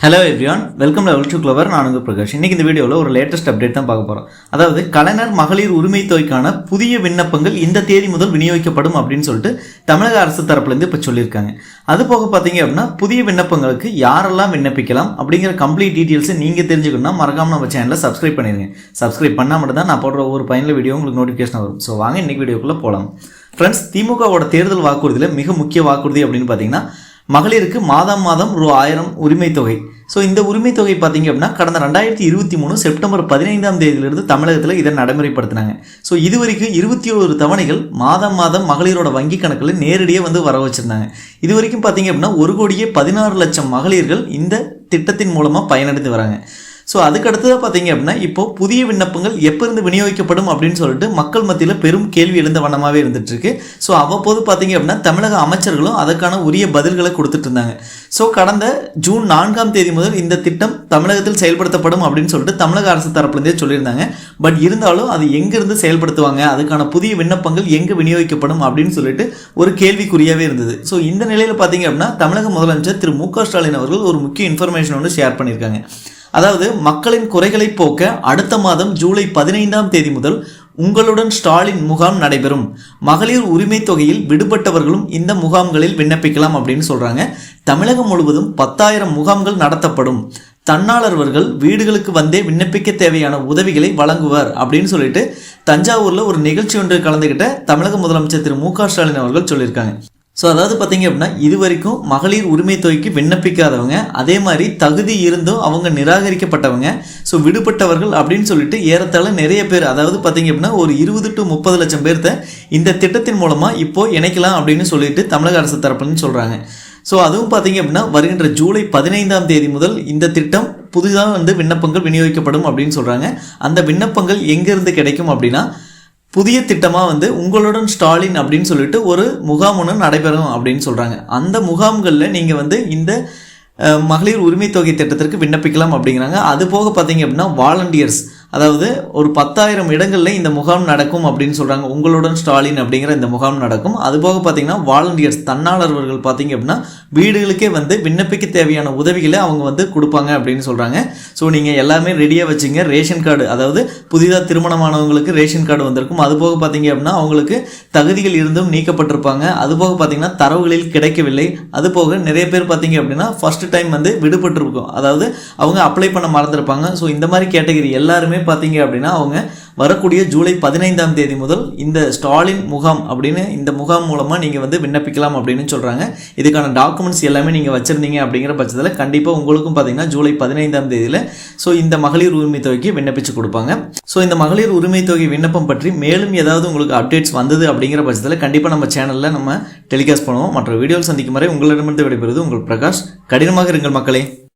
Hello everyone welcome level two clever நான் உங்கள் பிரகாஷ். இன்னைக்கு இந்த வீடியோவில் ஒரு லேட்டஸ்ட் அப்டேட் தான் பார்க்க போகிறோம் அதாவது கலைஞர் மகளிர் உரிமை தொகைக்கான புதிய விண்ணப்பங்கள் இந்த தேதி முதல் விநியோகிக்கப்படும் அப்படின்னு சொல்லிட்டு தமிழக அரசு தரப்புலேருந்து இப்போ சொல்லியிருக்காங்க. அது போக பார்த்தீங்க அப்படின்னா புதிய விண்ணப்பங்களுக்கு யாரெல்லாம் விண்ணப்பிக்கலாம் அப்படிங்கிற கம்ப்ளீட் டீட்டெயில்ஸை நீங்கள் தெரிஞ்சுக்கணும்னா மறக்காமல் நம்ம சேனலை சப்ஸ்கிரைப் பண்ணிடுங்க. சப்ஸ்கிரைப் பண்ணால் மட்டும் தான் நான் போடுற ஒவ்வொரு பயனில் வீடியோ உங்களுக்கு நோட்டிஃபிகேஷன் வரும். ஸோ வாங்க இன்னைக்கு வீடியோக்குள்ளே போகலாம் ஃப்ரெண்ட்ஸ் திமுகவோட தேர்தல் வாக்குறுதியில் மிக முக்கிய வாக்குறுதி அப்படின்னு பார்த்தீங்கன்னா மகளிருக்கு மாதம் மாதம் ரூ ஆயிரம் உரிமை தொகை. ஸோ இந்த உரிமை தொகை பார்த்தீங்க அப்படின்னா கடந்த ரெண்டாயிரத்தி இருபத்தி மூணு செப்டம்பர் பதினைந்தாம் தேதியிலிருந்து தமிழகத்தில் இதை நடைமுறைப்படுத்தினாங்க. ஸோ இது வரைக்கும் இருபத்தி ஒரு தவணைகள் மாதம் மாதம் மகளிரோட வங்கி கணக்கில் நேரடியாக வந்து வர வச்சுருந்தாங்க. இது வரைக்கும் பார்த்தீங்க அப்படின்னா ஒரு கோடியே பதினாறு லட்சம் மகளிர்கள் இந்த திட்டத்தின் மூலமாக பயனடைந்து வராங்க. ஸோ அதுக்கு பார்த்தீங்க அப்படின்னா இப்போ புதிய விண்ணப்பங்கள் எப்போருந்து விநியோகிக்கப்படும் அப்படின்னு சொல்லிட்டு மக்கள் மத்தியில் பெரும் கேள்வி எழுந்த வண்ணமாகவே இருந்துட்டு இருக்கு ஸோ அவ்வப்போது பார்த்தீங்க அப்படின்னா தமிழக அமைச்சர்களும் அதற்கான உரிய பதில்களை கொடுத்துட்டு இருந்தாங்க ஸோ கடந்த ஜூன் நான்காம் தேதி முதல் இந்த திட்டம் தமிழகத்தில் செயல்படுத்தப்படும் அப்படின்னு சொல்லிட்டு தமிழக அரசு தரப்புலேருந்தே சொல்லியிருந்தாங்க. பட் இருந்தாலும் அது எங்கேருந்து செயல்படுத்துவாங்க? அதுக்கான புதிய விண்ணப்பங்கள் எங்கே விநியோகிக்கப்படும் அப்படின்னு சொல்லிட்டு ஒரு கேள்விக்குறியாகவே இருந்தது. ஸோ இந்த நிலையில் பார்த்தீங்க அப்படின்னா தமிழக முதலமைச்சர் திரு மு க ஸ்டாலின் அவர்கள் ஒரு முக்கிய இன்ஃபர்மேஷன் ஒன்று ஷேர் பண்ணியிருக்காங்க. அதாவது மக்களின் குறைகளை போக்க அடுத்த மாதம் ஜூலை பதினைந்தாம் தேதி முதல் உங்களுடன் ஸ்டாலின் முகாம் நடைபெறும். மகளிர் உரிமை தொகையில் விடுபட்டவர்களும் இந்த முகாம்களில் விண்ணப்பிக்கலாம் அப்படின்னு சொல்றாங்க. தமிழகம் முழுவதும் பத்தாயிரம் முகாம்கள் நடத்தப்படும். தன்னாளர்வர்கள் வீடுகளுக்கு வந்தே விண்ணப்பிக்க தேவையான உதவிகளை வழங்குவார் அப்படின்னு சொல்லிட்டு தஞ்சாவூரில் ஒரு நிகழ்ச்சி ஒன்று கலந்துக்கிட்ட தமிழக முதலமைச்சர் திரு மு க ஸ்டாலின் அவர்கள் சொல்லியிருக்காங்க. ஸோ அதாவது பார்த்தீங்க அப்படின்னா இது வரைக்கும் மகளிர் உரிமை தொகைக்கு விண்ணப்பிக்காதவங்க அதே மாதிரி தகுதி இருந்தும் அவங்க நிராகரிக்கப்பட்டவங்க ஸோ விடுபட்டவர்கள் அப்படின்னு சொல்லிட்டு ஏறத்தாழ நிறைய பேர் அதாவது பார்த்தீங்க அப்படின்னா ஒரு இருபது டு முப்பது லட்சம் பேர்த்த இந்த திட்டத்தின் மூலமாக இப்போது இணைக்கலாம் அப்படின்னு சொல்லிட்டு தமிழக அரசு தரப்புன்னு சொல்கிறாங்க ஸோ அதுவும் பார்த்தீங்க அப்படின்னா வருகின்ற ஜூலை பதினைந்தாம் தேதி முதல் இந்த திட்டம் புதிதாக வந்து விண்ணப்பங்கள் விநியோகிக்கப்படும் அப்படின்னு சொல்கிறாங்க அந்த விண்ணப்பங்கள் எங்கேருந்து கிடைக்கும் அப்படின்னா புதிய திட்டமாக வந்து உங்களுடன் ஸ்டாலின் அப்படின்னு சொல்லிட்டு ஒரு முகாம் ஒன்று நடைபெறும் அப்படின்னு சொல்கிறாங்க அந்த முகாம்களில் நீங்கள் வந்து இந்த மகளிர் உரிமை தொகை திட்டத்திற்கு விண்ணப்பிக்கலாம் அப்படிங்கிறாங்க. அது போக பார்த்தீங்க அப்படின்னா வாலண்டியர்ஸ் அதாவது ஒரு பத்தாயிரம் இடங்களில் இந்த முகாம் நடக்கும் அப்படின்னு சொல்கிறாங்க உங்களுடன் ஸ்டாலின் அப்படிங்கிற இந்த முகாம் நடக்கும். அது போக வாலண்டியர்ஸ் தன்னாளர்வர்கள் பார்த்திங்க அப்படின்னா வீடுகளுக்கே வந்து விண்ணப்பிக்க தேவையான உதவிகளை அவங்க வந்து கொடுப்பாங்க அப்படின்னு சொல்கிறாங்க ஸோ நீங்கள் எல்லாமே ரெடியாக வச்சுங்க. ரேஷன் கார்டு அதாவது புதிதாக திருமணமானவங்களுக்கு ரேஷன் கார்டு வந்திருக்கும். அது போக பார்த்தீங்க அப்படின்னா அவங்களுக்கு தகுதிகள் இருந்தும் நீக்கப்பட்டிருப்பாங்க. அது போக பார்த்தீங்கன்னா தரவுகளில் கிடைக்கவில்லை. அது போக நிறைய பேர் பார்த்திங்க அப்படின்னா ஃபஸ்ட்டு டைம் வந்து விடுபட்டிருக்கும். அதாவது அவங்க அப்ளை பண்ண மறந்துருப்பாங்க. ஸோ இந்த மாதிரி கேட்டகரி எல்லாருமே பார்த்தீங்க அப்படின்னா அவங்க வரக்கூடிய ஜூலை பதினைந்தாம் தேதி முதல் இந்த ஸ்டாலின் முகாம் அப்படின்னு இந்த முகாம் மூலமாக நீங்கள் வந்து விண்ணப்பிக்கலாம் அப்படின்னு சொல்கிறாங்க இதுக்கான டாக்குமெண்ட்ஸ் எல்லாமே நீங்கள் வச்சுருந்தீங்க அப்படிங்கிற பட்சத்தில் கண்டிப்பாக உங்களுக்கும் பார்த்தீங்கன்னா ஜூலை பதினைந்தாம் தேதியில் ஸோ இந்த மகளிர் உரிமை தொகைக்கு விண்ணப்பிச்சு கொடுப்பாங்க. ஸோ இந்த மகளிர் உரிமை தொகை விண்ணப்பம் பற்றி மேலும் ஏதாவது உங்களுக்கு அப்டேட்ஸ் வந்தது அப்படிங்கிற பட்சத்தில் கண்டிப்பாக நம்ம சேனலில் நம்ம டெலிகாஸ்ட் பண்ணுவோம். மற்ற வீடியோவில் சந்திக்கும் வரை உங்களிடமிருந்து விடைபெறுவது உங்கள் பிரகாஷ். கடினமாக இருங்கள் மக்களே.